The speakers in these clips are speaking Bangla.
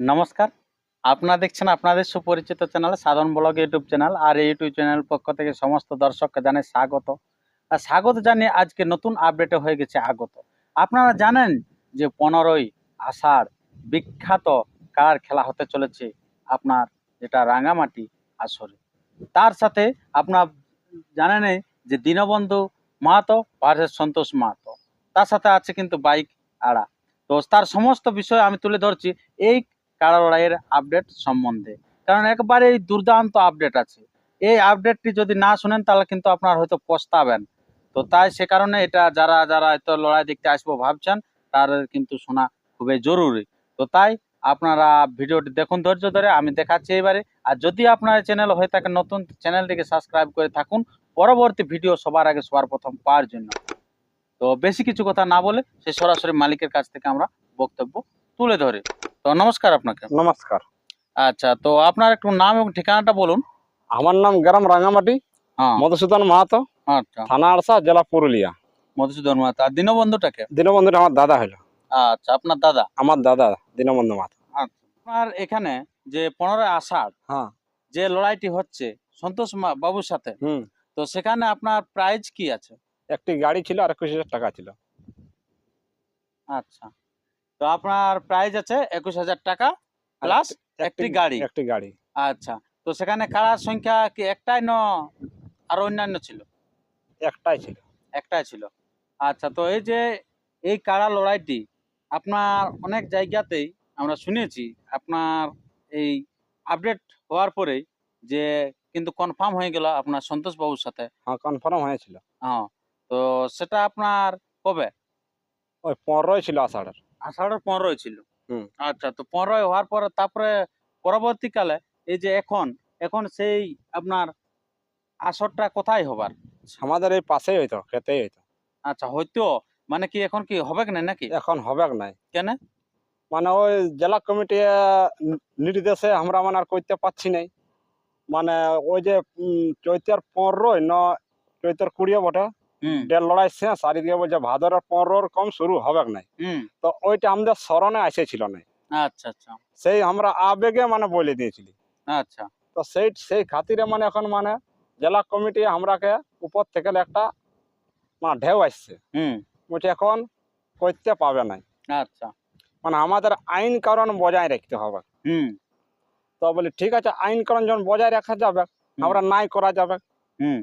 নমস্কার। আপনারা দেখছেন আপনাদের সুপরিচিত channel Sadhan blog YouTube channel আর এই ইউটিউব চ্যানেল পক্ষ থেকে সমস্ত দর্শককে জানাই স্বাগত। আর স্বাগত জানিয়ে আজকে নতুন আপডেটে হয়ে গেছে আগত। আপনারা জানেন যে পনেরোই আষাঢ় বিখ্যাত কার খেলা হতে চলেছে আপনার যেটা রাঙামাটি আসরে। তার সাথে আপনার জানেনই যে দীনবন্ধু মাহাতো ভার্সেস সন্তোষ মাহাতো। তার সাথে আছে কিন্তু বাইক আড়া। তো তার সমস্ত বিষয় আমি তুলে ধরছি। এই কারা লড়াইয়ের আপডেট সম্বন্ধে। কারণ একবারে এই দুর্দান্ত আপডেট আছে। এই আপডেটটি যদি না শুনেন, তাহলে কিন্তু আপনার হয়তো পস্তাবেন। তো তাই সে কারণে এটা যারা যারা হয়তো লড়াই দেখতে আসব ভাবছেন, তাদের কিন্তু শোনা খুবই জরুরি। তো তাই আপনারা ভিডিওটি দেখুন ধৈর্য ধরে, আমি দেখাচ্ছি এবারে। আর যদি আপনার চ্যানেল হয়ে থাকে নতুন চ্যানেলটিকে সাবস্ক্রাইব করে থাকুন। পরবর্তী ভিডিও সবার আগে সবার প্রথম পাওয়ার জন্য। তো বেশি কিছু কথা না বলে, সে সরাসরি মালিকের কাছ থেকে আমরা বক্তব্য তুলে ধরে। তো নমস্কার আপনাকে। নমস্কার। আচ্ছা তো আপনার একটু নাম এবং ঠিকানাটা বলুন। আমার নাম গ্রাম রাঙামাটি হ্যাঁ। মধুসূদন মাহাতো আচ্ছা। থানা আড়সা জেলা পুরুলিয়া। মধুসূদন মাহাতো আর দীনবন্ধুটাকে? দীনবন্ধুটা আমার দাদা হইল আচ্ছা আপনার দাদা? আমার দাদা দীনবন্ধু মাহাতো। আচ্ছা আপনার এখানে যে পনেরোই আষাঢ় হ্যাঁ। যে লড়াইটি হচ্ছে সন্তোষ বাবুর সাথে হুম। তো সেখানে আপনার প্রাইজ কি আছে? একটি গাড়ি ছিল আর একুশ হাজার টাকা ছিল। আচ্ছা। তো আপনার প্রাইজ আছে একুশ হাজার টাকা প্লাস একটি গাড়ি। একটি গাড়ি। আচ্ছা তো সেখানে কারার সংখ্যা কি একটাই ন আর অন্যান্য ছিল? একটাই ছিল। একটাই ছিল। আচ্ছা তো এই যে এই কারা লড়াইটি আপনার অনেক জায়গাতেই আমরা শুনেছি আপনার এই আপডেট হওয়ার পরেই যে কিন্তু কনফার্ম হয়ে গেল আপনার সন্তোষ বাবুর সাথে। হ্যাঁ কনফার্ম হয়েছিল। হ্যাঁ তো সেটা আপনার কবে? ওই পনেরোই ছিল আষাঢ়ের। আষাঢ়ের পনেরোই ছিল। আচ্ছা তো পনেরোই হওয়ার পরে তারপরে পরবর্তীকালে এই যে এখন এখন সেই আপনার আসরটা কোথায় হবার? আমাদের এই পাশেই হইতো খেতেই হইতো। আচ্ছা হয়তো মানে কি এখন কি হবে না নাকি? এখন হবে নাই। কেন? মানে ওই জেলা কমিটি নির্দেশে আমরা মানে আর করতে পারছি নাই। মানে ওই যে চৈতের পনেরোই ন চৈতের কুড়িয়ে বটে। ডের লড়াই শেষ আর এদিকে বলছে ভাদরের পনেরোর কম শুরু হবে নাই। হুম। তো ওইটা আমাদের স্মরণে এসেছিল না আচ্ছা আচ্ছা। সেই আমরা আবেগে মানে বলে দিয়েছিলি। আচ্ছা। তো সেই সেই খাতিরে মানে এখন মানে জেলা কমিটি আমরাকে উপর থেকে একটা মানে ঢেউ আসছে। হুম। বলছে এখন করতে পাবে নাই। আচ্ছা। মানে আমাদের আইন কারণ বজায় রাখতে হবে। হুম। তো বলি ঠিক আছে আইন কারণ যখন বজায় রাখা যাবে আমরা নাই করা যাবে। হুম।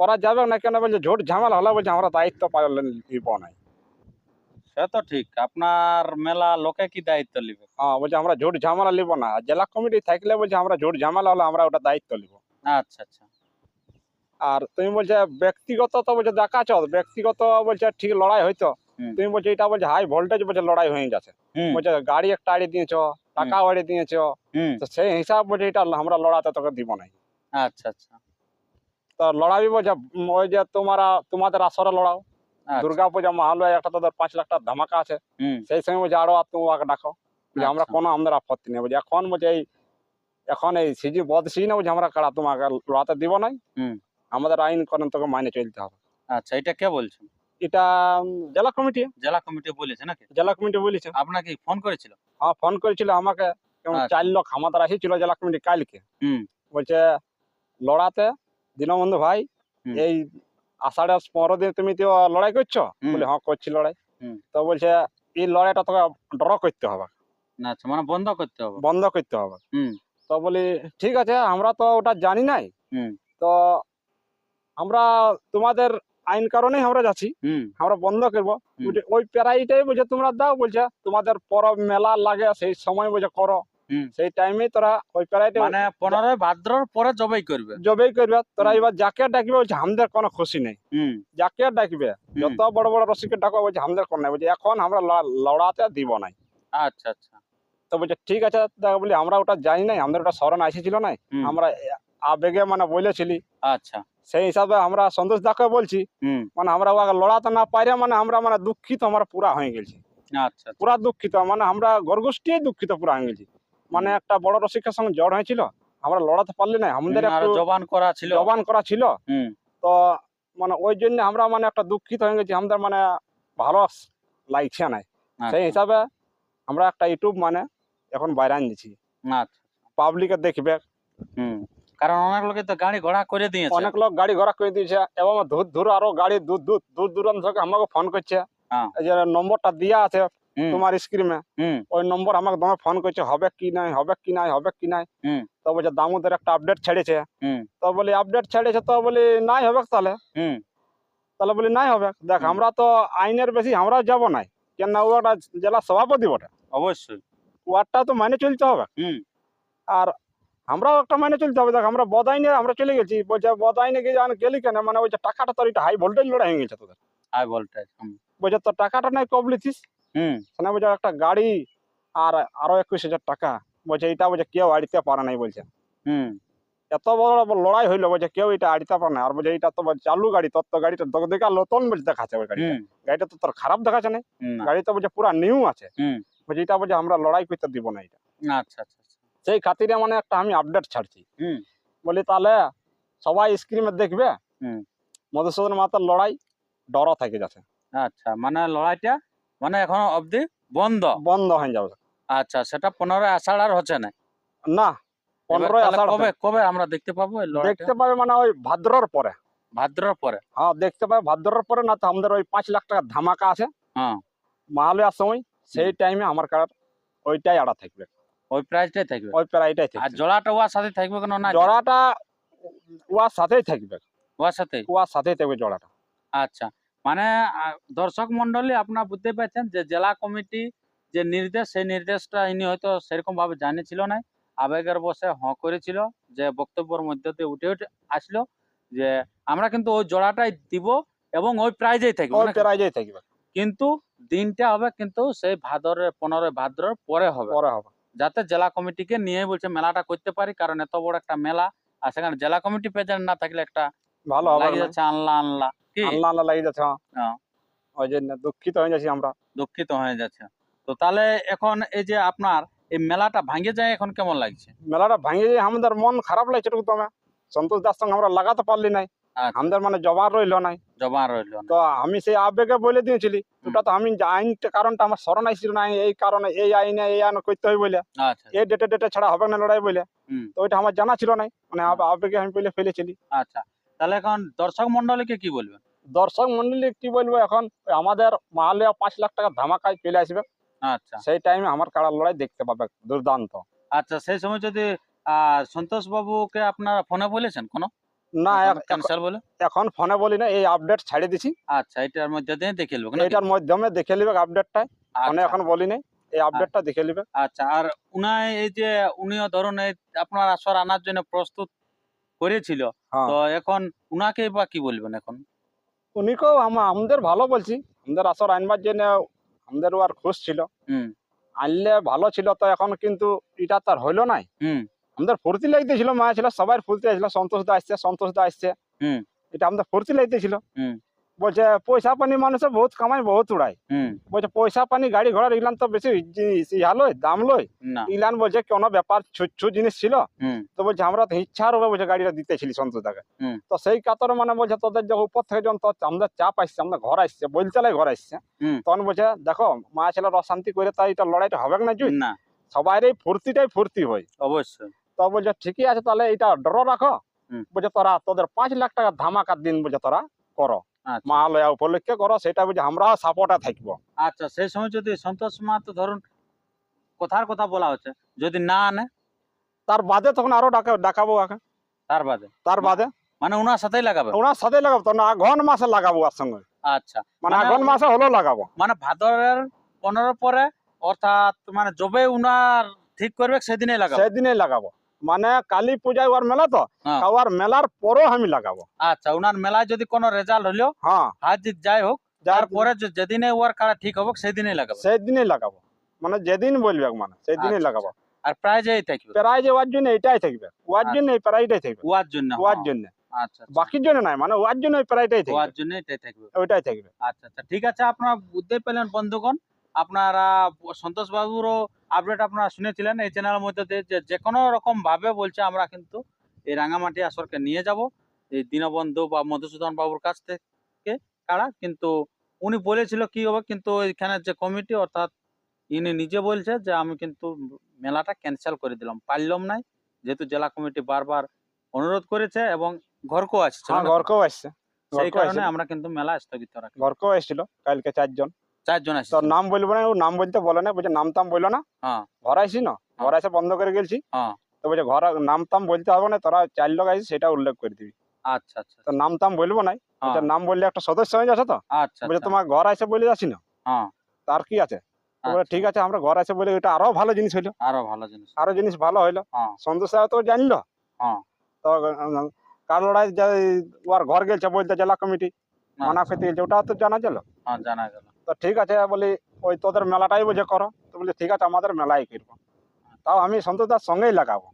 করা যাবে না কেন বলছে ঝোট ঝামেলা হলে বলছে আমরা দায়িত্ব পালন নিব নাই। সে তো ঠিক আপনার মেলা লোকে কি দায়িত্ব নিবে? হ্যাঁ বলছে আমরা ঝোট ঝামেলা নিব না জেলা কমিটি থাকলে বলছে আমরা ঝোট ঝামেলা হলে আমরা ওটা দায়িত্ব নিব। আচ্ছা আচ্ছা। আর তুমি বলছে ব্যক্তিগত তো বলছে দেখাচ্ছ ব্যক্তিগত বলছে ঠিক লড়াই হইতো। তুমি বলছে এটা বলছে হাই ভোল্টেজ বলছে লড়াই হয়ে যাচ্ছে। বলছে গাড়ি একটা আড়ে দিয়েছ টাকা আড়ে দিয়েছ তো সেই হিসাব বলছে এটা আমরা লড়াতে তোকে দিব নাই। আচ্ছা আচ্ছা। তো লড়াবি বলছে ওই যে তোমারা তোমাদের আসরে লড়াও। আচ্ছা। দুর্গা পূজা মহালয়া একটা তোদের পাঁচ লাখ টাকা ধামাকা আছে। সেই সময় বলছে আরও তোমাকে ডাকো। বলছে আমরা আচ্ছা। কোনো আমাদের আপত্তি নেই। বলছে এখন বলছে এই এখন এই সিজি বদ না বলছে আমরা কারা তোমাকে লড়াতে দিব নাই। আমাদের আইন কানুন তোকে মাইনে চলতে হবে। আচ্ছা এটা কে বলছেন এটা জেলা কমিটি। জেলা কমিটি বলেছে নাকি? জেলা কমিটি বলেছে। আপনাকে ফোন করেছিল? হ্যাঁ ফোন করেছিল আমাকে। আচ্ছা। চার লোক আমাদের আসেছিল জেলা কমিটি কালকে। বলছে লড়াতে দীনবন্ধু ভাই এই আষাঢ়ের পনেরো দিন তুমি তো লড়াই করছ? বলে হ্যাঁ করছি লড়াই। তো বলছে এই লড়াইটা তোকে ড্র করতে হবে। আচ্ছা মানে বন্ধ করতে হবে। বন্ধ করতে হবে। তো বলি ঠিক আছে আমরা তো ওটা জানি নাই। তো আমরা তোমাদের আইন কারণেই আমরা যাচ্ছি। আমরা বন্ধ করব। ওই প্যারাইটাই বলছে তোমরা দাও। বলছে তোমাদের পরব মেলা লাগে সেই সময় বলছে করো। সেই টাইমে তোরা ওই প্যারাইটে মানে পনেরোই ভাদ্রর পরে জবাই করবে। জবেই করবে। তোরা এবার যাকে ডাকবে বলছে আমাদের কোনো খুশি নেই। যাকে ডাকবে যত বড় বড় রসিকে ডাকবে বলছে আমাদের কোনো নাই। বলছে এখন আমরা লড়াতে দিব নাই। আচ্ছা আচ্ছা। তো বলছে ঠিক আছে তা বলি আমরা ওটা জানি নাই আমাদের ওটা স্মরণ এসেছিল না আমরা আবেগে মানে বলেছিলি। আচ্ছা। সেই হিসাবে আমরা সন্তোষ দাকে বলছি মানে আমরা ওকে লড়াতে না পারে মানে আমরা মানে দুঃখিত আমরা পুরা হয়ে গেছি। আচ্ছা আচ্ছা। পুরা দুঃখিত মানে আমরা গরগোষ্ঠী দুঃখিত পুরা হয়ে গেছি। মানে একটা বড় রসিকের সঙ্গে জ্বর হয়েছিল। আমরা লড়াতে পারলি না আমাদের একটু জবান করা ছিল। জবান করা ছিল। তো মানে ওই জন্য আমরা মানে একটা দুঃখিত হয়ে গেছি আমাদের মানে ভালো লাগছে না সেই আচ্ছা, হিসাবে আমরা একটা ইউটিউব মানে এখন বাইরে আন দিছি আচ্ছা। পাবলিকে দেখবে। কারণ অনেক লোকে তো গাড়ি ঘোড়া করে দিয়েছে। অনেক লোক গাড়ি ঘোড়া করে দিয়েছে এবং দূর দূর আরও গাড়ি দূর দূর দূর দূরান্ত থেকে আমাকে ফোন করছে। হ্যাঁ। যে নম্বরটা দেওয়া আছে তোমার স্ক্রিনে হুম। ওই নম্বর আমাকে দমে ফোন করছে হবে কি নাই হবে কি নাই হবে কি নাই। তো বলছে দামোদর একটা আপডেট ছেড়েছে। তো বলি আপডেট ছেড়েছে তো বলি নাই হবে তাহলে? তাহলে বলি নাই হবে। দেখ আমরা তো আইনের বেশি আমরা যাব নাই। কেন ও একটা জেলা সভাপতি বটে। অবশ্যই। ওয়ার্ডটা তো মাইনে চলতে হবে। আর আমরাও একটা মাইনে চলতে হবে। দেখ আমরা বদাইনে আমরা চলে গেছি। বলছে বদাইনে গিয়ে গেলি কেন? মানে ওই যে টাকাটা তোর এটা হাই ভোল্টেজ লড়াই হয়ে গেছে তোদের। হাই ভোল্টেজ বলছে তোর টাকাটা নাই কবলিছিস হুম। সেখানে বলছে একটা গাড়ি আর আরও একুশ হাজার টাকা। বলছে এটা বলছে কেউ আড়িতে পারে নাই বলছে। হুম। এত বড় লড়াই হইল বলছে কেউ এটা আড়িতে পারে না আর বলছে এটা তো চালু গাড়ি তোর তো গাড়িটা দেখা লতন বলছে দেখাচ্ছে ওই গাড়ি গাড়িটা তো তোর খারাপ দেখাচ্ছে না। গাড়ি তো বলছে পুরা নিউ আছে। বলছে এটা বলছে আমরা লড়াই করতে দিব না এটা আচ্ছা আচ্ছা আচ্ছা। সেই খাতিরে মানে একটা আমি আপডেট ছাড়ছি। হুম। বলি তাহলে সবাই স্ক্রিনে দেখবে মধুসূদন মাতার লড়াই ডর থেকে যাচ্ছে। আচ্ছা মানে লড়াইটা মানে এখন অবধি বন্ধ? বন্ধ হয়ে যাবে। আচ্ছা সেটা পনেরোই আষাঢ় আর হচ্ছে না? না পনেরোই আষাঢ় কবে কবে আমরা দেখতে পাবো দেখতে পাবে মানে ওই ভাদ্রর পরে। ভাদ্রর পরে? হ্যাঁ দেখতে পাবে ভাদ্রর পরে না তো আমাদের ওই পাঁচ লাখ টাকা ধামাকা আছে। হ্যাঁ। মহালয়ার সময় সেই টাইমে আমার কার ওইটাই আড়া থাকবে। ওই প্রাইসটাই থাকবে? ওই প্রাইটাই আর থাকবে জোড়াটা ওয়ার সাথে থাকবে কেন না জড়াটা ওয়ার সাথেই থাকবে। ওয়ার সাথে? ওয়ার সাথেই থাকবে জড়াটা আচ্ছা। মানে দর্শক মন্ডলী আপনারা বুঝতে পারছেন যে জেলা কমিটি যে নির্দেশ সেই নির্দেশটা ইনি হয়তো সেরকম ভাবে জানিয়েছিল না আবেগের বসে হ করেছিল যে বক্তব্যের মধ্যে দিয়ে উঠে উঠে আসলো যে আমরা কিন্তু ওই জোড়াটাই দিব এবং ওই প্রাইজেই থাকবে প্রাইজেই থাকবে। কিন্তু দিনটা হবে কিন্তু সেই ভাদরের পনেরোই ভাদ্রের পরে হবে। পরে হবে। যাতে জেলা কমিটিকে নিয়ে বলছে মেলাটা করতে পারি কারণ এত বড় একটা মেলা আর সেখানে জেলা কমিটি প্রেজেন্ট না থাকলে একটা ভালো লাগে যাচ্ছে আনলা আনলা। আল্লাহ আল্লাহ লাগিয়ে যাচ্ছে হ্যাঁ। ওই জন্য দুঃখিত হয়ে যাচ্ছি আমরা। দুঃখিত হয়ে যাচ্ছে। তো তাহলে এখন এই যে আপনার এই মেলাটা ভাঙে যায় এখন কেমন লাগছে? মেলাটা ভাঙে যায় আমাদের মন খারাপ লাগছে সন্তোষ দাস সঙ্গে আমরা লাগাতে পারলি নাই। আচ্ছা, আমাদের মানে রইল নাই। রইল তো আমি সেই আবেগে বলে দিয়েছিলি ওটা তো আমি আইন কারণটা আমার স্মরণ আসছিল না এই কারণে এই আইনে এই আইন করতে হয় বলে। আচ্ছা এই ডেটে ডেটে ছাড়া হবে না লড়াই বলে। তো ওইটা আমার জানা ছিল না মানে আবেগে আমি বলে ফেলেছিলি। আচ্ছা। তাহলে এখন দর্শক মন্ডলীকে কি বলবেন? দর্শক মন্ডলী কি বলব এখন আমাদের মাহালিয়া পাঁচ লাখ টাকা ধামাকায় চলে আসবে। আচ্ছা। সেই টাইমে আমার কাড়া লড়াই দেখতে পাবে দুর্দান্ত। আচ্ছা সেই সময় যদি সন্তোষ বাবুকে আপনারা ফোনে বলেছেন কোনো? না এক- বলে? এখন ফোনে বলি না এই আপডেট ছাড়ে দিছি। আচ্ছা এটার মধ্যে দিয়ে দেখে নেব এটার মাধ্যমে দেখে নিবে আপডেটটা ফোনে আচ্ছা, এখন বলি নাই এই আপডেটটা দেখে নিবে। আচ্ছা আর উনাই এই যে উনিও ধরুন এই আপনার আসর আনার জন্য প্রস্তুত করেছিল। হ্যাঁ। তো এখন উনাকে বা কি বলবেন এখন? উনিকেও আমা- আমাদের ভালো বলছি। আমাদের আসর আনবার জন্য আমাদের আর খুশ ছিল। আনলে ভালো ছিল তো এখন কিন্তু এটা তার হইল নাই। আমাদের ফুর্তি লাগতেছিল মা ছিল সবাই ফুর্তি আসছিল সন্তোষ দা আসছে সন্তোষ দা আসছে এটা আমাদের ফুর্তি লাগতেছিল। বলছে পয়সা পানি মানুষে বহুত কামাই বহুত উড়ায় হুম। বলছে পয়সা পানি গাড়ি ঘোড়া এগুলান তো বেশি ইহা লয় দাম লয়। ইলান বলছে কোনো ব্যাপার ছুচ্ছু জিনিস ছিল? তো বলছে আমরা তো ইচ্ছা হবে বলছে গাড়িটা দিতেছিলি সন্তোষ দাকে হুম। তো সেই কাতরে মানে বলছে তোদের যে উপর থেকে যখন তোর আমাদের চাপ আসছে আমাদের ঘর আসছে বলচালাই ঘর আসছে। তখন বলছে দেখো মা ছেলের অশান্তি করে তাই এটা লড়াইটা হবে না জুই? না। সবাই এই ফুর্তিটাই ফুর্তি হয়। অবশ্যই। তো বলছে ঠিকই আছে তাহলে এটা ডর রাখো। বলছে তোরা তোদের পাঁচ লাখ টাকা ধামাকার দিন বলছে তোরা করো। মহালয়া উপলক্ষে করো সেটা বুঝে আমরা সাপোর্টে থাকব। আচ্ছা সেই সময় যদি সন্তোষ মাহাতো ধরুন কথার কথা বলা হচ্ছে যদি না আনে? তার বাদে তখন আরও ডাকা ডাকাবো তার বাদে? তার বাদে? মানে ওনার সাথেই লাগাবে? ওনার সাথে লাগাবো তখন আঘন মাসে লাগাবো আর সঙ্গে। আচ্ছা। মানে মানে- আঘন মাসে হলেও লাগাবো। মানে ভাদরের পনেরো পরে অর্থাৎ মানে যবে উনার ঠিক করবে সেদিনই লাগাবে? সেদিনই লাগাবো। মানে কালী পূজায় ওর মেলা তো হ্যাঁ। ওর মেলার পরেও আমি লাগাবো। আচ্ছা উনার মেলায় যদি কোনো রেজাল্ট হলো হ্যাঁ। হার যাই হোক তারপরে যেদিনে ওয়ার কারা ঠিক হবে সেদিনই লাগাবে। সেদিনই লাগাবো। মানে যেদিন বলবে মানে সেদিনই আচ্ছা, লাগাবো। আর প্রায় যেই থাকবে? প্রায় যে ওয়ার জন্য এটাই থাকবে। ওয়ার আচ্ছা। জন্য এই প্রায়টাই থাকবে। ওয়ার জন্য ওয়ার হ্যাঁ, জন্য। আচ্ছা আচ্ছা। বাকির জন্য নাই মানে ওয়ার জন্য এই প্রায়টাই ওয়ার জন্য এটাই থাকবে। ওইটাই থাকবে। আচ্ছা আচ্ছা। ঠিক আছে আপনারা বুঝতে পেলেন বন্ধুগণ। আপনারা সন্তোষ বাবুরও আপডেট আপনারা শুনেছিলেন এই চ্যানেলের মধ্যে দিয়ে যে যে কোনো রকম ভাবে বলছে আমরা কিন্তু এই রাঙামাটি আসরকে নিয়ে যাব। এই দীনবন্ধু বা মধুসূদন বাবুর কাছ থেকে কারা কিন্তু উনি বলেছিল কি হবে কিন্তু এখানে যে কমিটি অর্থাৎ ইনি নিজে বলছে যে আমি কিন্তু মেলাটা ক্যান্সেল করে দিলাম। পারলাম নাই যেহেতু জেলা কমিটি বারবার অনুরোধ করেছে এবং ঘরকেও আসছে। হ্যাঁ ঘরকেও আসছে। সেই কারণে আমরা কিন্তু মেলা স্থগিত রাখি ঘরকেও এসেছিল কালকে চারজন। চারজন আসছে। তোর নাম বলব না ও নাম বলতে বলে না বলছে নাম তাম বলল না। হ্যাঁ। ঘর আইসি না? ঘর এসে বন্ধ করে গেছি হ্যাঁ। তো বলছে ঘর নাম তাম বলতে হবে না তোরা চার লোক আইসি সেটা উল্লেখ করে দিবি। আচ্ছা আচ্ছা তো নাম তাম বলব না হ্যাঁ, বলছে নাম বললে একটা সদস্য হয়ে যাচ্ছে তো? আচ্ছা বলছে আচ্ছা, তোমার ঘর আছে বলে যাচ্ছি না। হ্যাঁ। তার কি আছে? আচ্ছা, ঠিক আছে আমরা ঘর আছে বলে এটা আরও ভালো জিনিস হইল। আরও ভালো জিনিস। আরও জিনিস ভালো হইল। হ্যাঁ। সন্তোষ সাহেব তো জানলো। হ্যাঁ। তো কার লড়াই ওর ঘর গেছে বলতে জেলা কমিটি। মানা আচ্ছা, পেতে গেছে ওটা তো জানা গেল। হ্যাঁ জানা গেল। তো ঠিক আছে বলি ওই তোদের মেলাটাই বুঝে করো। তো বলি ঠিক আছে আমাদের মেলাই করব। তাও আমি সন্তোষ দার সঙ্গেই লাগাবো।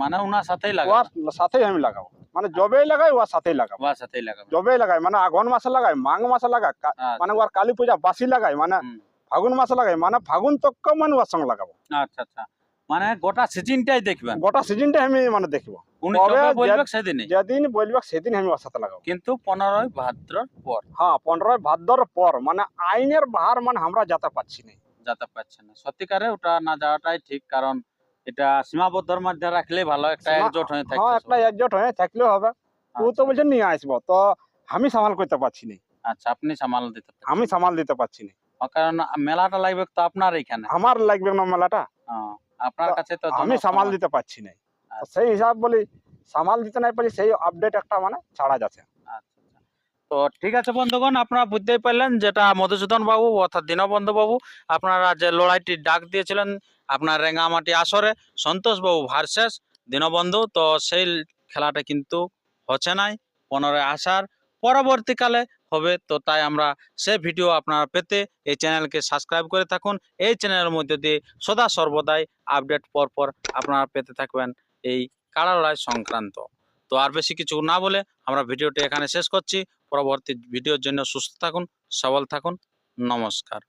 মানে ওনার সাথেই লাগাবো? ওর সাথেই আমি লাগাবো। মানে জবেই লাগাই ওর সাথেই লাগাবো। ওর সাথেই লাগাবো। জবেই লাগাই মানে আগুন মাসে লাগাই মাঘ মাসে লাগাই আচ্ছা, মানে ওর কালী পূজা বাসি লাগাই মানে ফাগুন মাসে লাগাই মানে ফাগুন তক্ক মানে ওর সঙ্গে লাগাবো। আচ্ছা আচ্ছা। মানে গোটা সিজনটাই দেখবেন। গোটা সিজনটা আমি মানে দেখব। যেদিন বলবে সেদিন আমি ওর লাগাবো। কিন্তু পনেরোই ভাদ্রর পর। হ্যাঁ পনেরোই ভাদ্র পর মানে আইনের বাহার মানে আমরা যেতে পারছি না। যেতে পারছে না। সত্যিকারে ওটা না যাওয়াটাই ঠিক কারণ এটা সীমাবদ্ধর মধ্যে রাখলেই ভালো একটা একজোট হয়ে হ্যাঁ একটা একজোট হয়ে থাকলেও হবে। ও তো আচ্ছা, বলছে নিয়ে আসব। তো আমি সামাল করতে পারছি না। আচ্ছা আপনি সামাল দিতে আমি সামাল দিতে পারছি না। কারণ মেলাটা লাগবে তো আপনার এখানে। আমার লাগবে না মেলাটা। হ্যাঁ, আপনার কাছে তো আমি সামাল দিতে পারছি না আচ্ছা। সেই হিসাব বলি সামাল দিতে নাই পারি সেই আপডেট একটা মানে ছাড়া যাচ্ছে আচ্ছা আচ্ছা। তো ঠিক আছে বন্ধুগণ আপনারা বুঝতেই পারলেন যেটা মধুসূদন বাবু অর্থাৎ দীনবন্ধু বাবু আপনারা যে লড়াইটি ডাক দিয়েছিলেন আপনার রেঙ্গামাটি আসরে সন্তোষ বাবু ভার্সেস দীনবন্ধু তো সেই খেলাটা কিন্তু হচ্ছে নাই পনেরোই আসার পরবর্তীকালে হবে। তো তাই আমরা সে ভিডিও আপনারা পেতে এই চ্যানেলকে সাবস্ক্রাইব করে থাকুন। এই চ্যানেলের মধ্যে দিয়ে সদা সর্বদাই আপডেট পরপর আপনারা পেতে থাকবেন এই কাড়া লড়াই সংক্রান্ত। তো আর বেশি কিছু না বলে আমরা ভিডিওটি এখানে শেষ করছি। পরবর্তী ভিডিওর জন্য সুস্থ থাকুন, সবল থাকুন। নমস্কার।